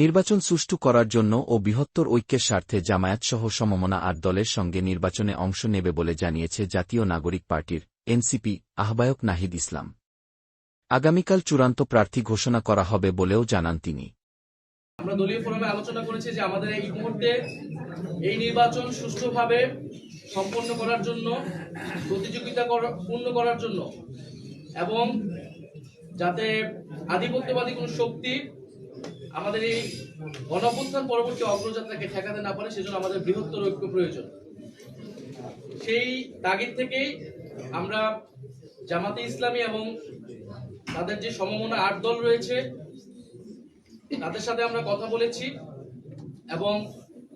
নির্বাচন সুষ্ঠু করার জন্য ও বৃহত্তর ঐক্যের স্বার্থে জামায়াতসহ সমমনা আট দলের সঙ্গে নির্বাচনে অংশ নেবে বলে জানিয়েছে জাতীয় নাগরিক পার্টির এনসিপি আহ্বায়ক নাহিদ ইসলাম। আগামীকাল চূড়ান্ত প্রার্থী ঘোষণা করা হবে বলেও জানান তিনি। আমরা দলীয় ফোরামে আলোচনা করেছি যে আমাদের এই মুহূর্তে এই নির্বাচন সুষ্ঠুভাবে সম্পন্ন করার জন্য, প্রতিযোগিতা পূর্ণ করার জন্য এবং যাতে আধিপত্যবাদী কোনো শক্তি আমাদের এই গণঅভ্যুত্থান পরবর্তী অগ্রযাত্রাকে ঠেকাতে না পারে, সেজন্য আমাদের বৃহত্তর ঐক্য প্রয়োজন। সেই তাগিদ থেকেই আমরা জামাতে ইসলামী এবং তাদের যে সমমনা আট দল রয়েছে, তাদের সাথে আমরা কথা বলেছি এবং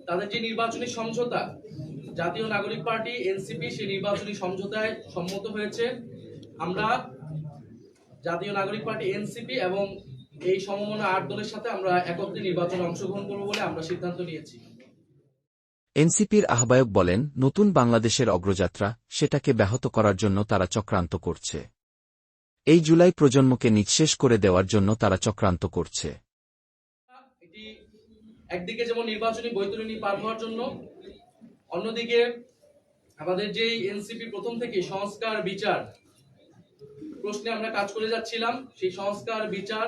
তাদের যে নির্বাচনী সমঝোতা, জাতীয় নাগরিক পার্টি, এনসিপি সেই নির্বাচনী সমঝোতায় সম্মত হয়েছে। আমরা জাতীয় নাগরিক পার্টি, এনসিপি এবং এই সমমনা আট দলের সাথে আমরা একত্রে নির্বাচনে অংশগ্রহণ করব বলে আমরা সিদ্ধান্ত নিয়েছি। এনসিপির আহ্বায়ক বলেন নতুন বাংলাদেশের অগ্রযাত্রা সেটাকে ব্যাহত করার জন্য তারা চক্রান্ত করছে। এই জুলাই প্রজন্মকে নিঃশেষ করে দেওয়ার জন্য তারা চক্রান্ত করছে। একদিকে যেমন নির্বাচনী বৈতরণী পার হওয়ার জন্য অন্যদিকে আমাদের যে এনসিপি প্রথম থেকে সংস্কার বিচার প্রশ্নে আমরা কাজ করে যাচ্ছিলাম সেই সংস্কার বিচার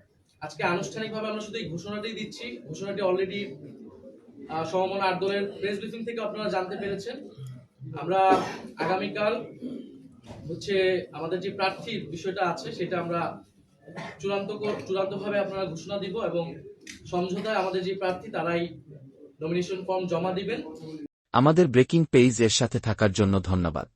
আজকে আনুষ্ঠানিকভাবে আমরা শুধু এই ঘোষণাটাই দিচ্ছি। ঘোষণাটি অলরেডি সমমনা আট দলের প্রেস ব্রিফিং থেকে আপনারা জানতে পেরেছেন। আমরা আগামীকাল হচ্ছে আমাদের যে প্রার্থীর বিষয়টা আছে, সেটা আমরা চূড়ান্ত চূড়ান্ত ভাবে আপনারা ঘোষণা দিব এবং সমঝোতায় আমাদের যে প্রার্থী, তারাই নমিনেশন ফর্ম জমা দিবেন। আমাদের ব্রেকিং পেজ এর সাথে থাকার জন্য ধন্যবাদ।